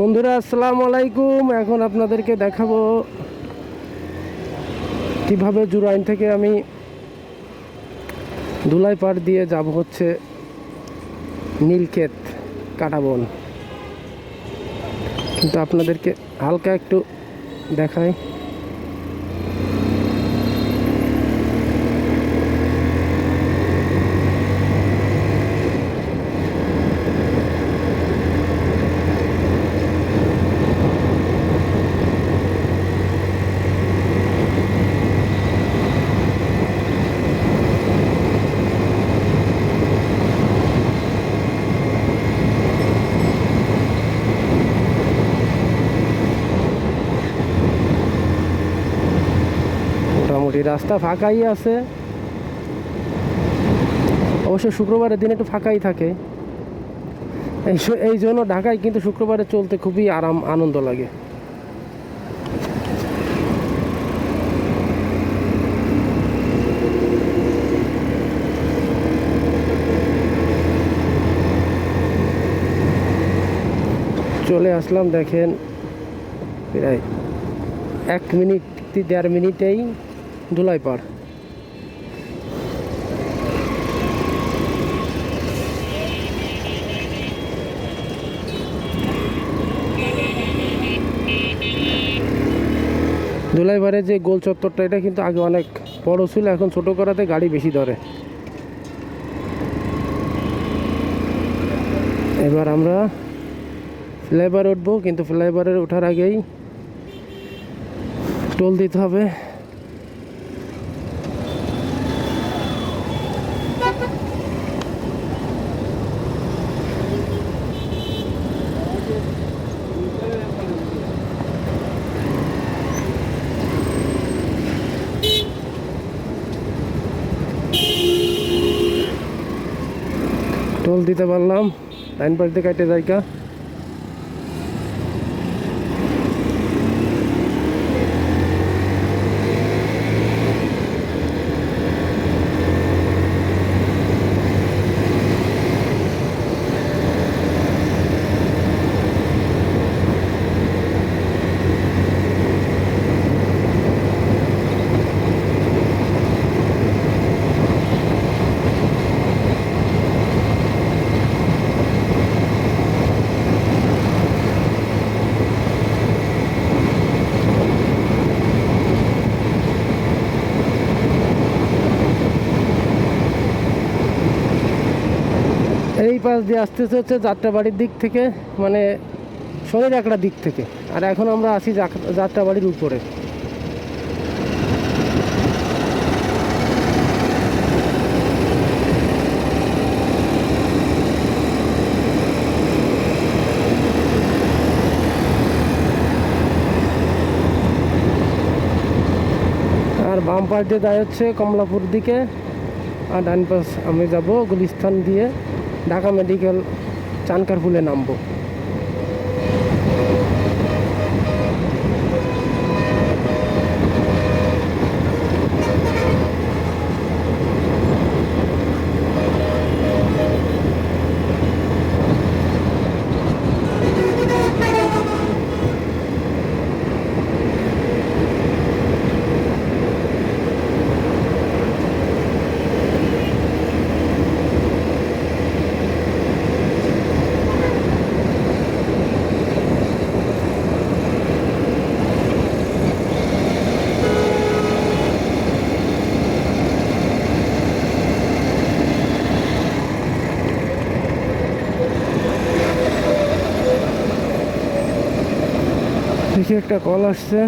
বন্ধুরা, আসসালামু আলাইকুম। এখন আপনাদেরকে দেখাবো কীভাবে জুরাইন থেকে আমি ধুলাই পাড় দিয়ে যাব হচ্ছে নীলক্ষেত, কাটাবন। কিন্তু আপনাদেরকে হালকা একটু দেখাই। মোটামুটি, রাস্তা ফাঁকাই আছে। অবশ্য শুক্রবারের দিন একটু ফাঁকাই থাকে। এই জন্য ঢাকায় কিন্তু শুক্রবারে চলতে খুবই আরাম, আনন্দ লাগে। চলে আসলাম, দেখেন, প্রায় এক মিনিট, দেড় মিনিটেই। ধুলাই পাড় ধুলাইপাড়ে যে গোল চত্বরটা, এটা কিন্তু আগে অনেক বড় ছিল, এখন ছোট করাতে গাড়ি বেশি ধরে। এবার আমরা ফ্লাইওভার উঠবো, কিন্তু ফ্লাইওভারের ওঠার আগেই টোল দিতে হবে। টোল দিতে পারলাম লাইন দিয়ে কাটে জায়গা এই পাশ দিয়ে আসতেছে হচ্ছে যাত্রাবাড়ির দিক থেকে মানে শনির একটা দিক থেকে। আর এখন আমরা আসি যাত্রাবাড়ির উপরে। আর বাম পাশ দিয়ে যায় হচ্ছে কমলাপুর দিকে। আর ডান পাশ আমি যাব গুলিস্তান দিয়ে। ঢাকা মেডিকেল চানকার ফুলে নামবো। দেখি একটা কল আসছে।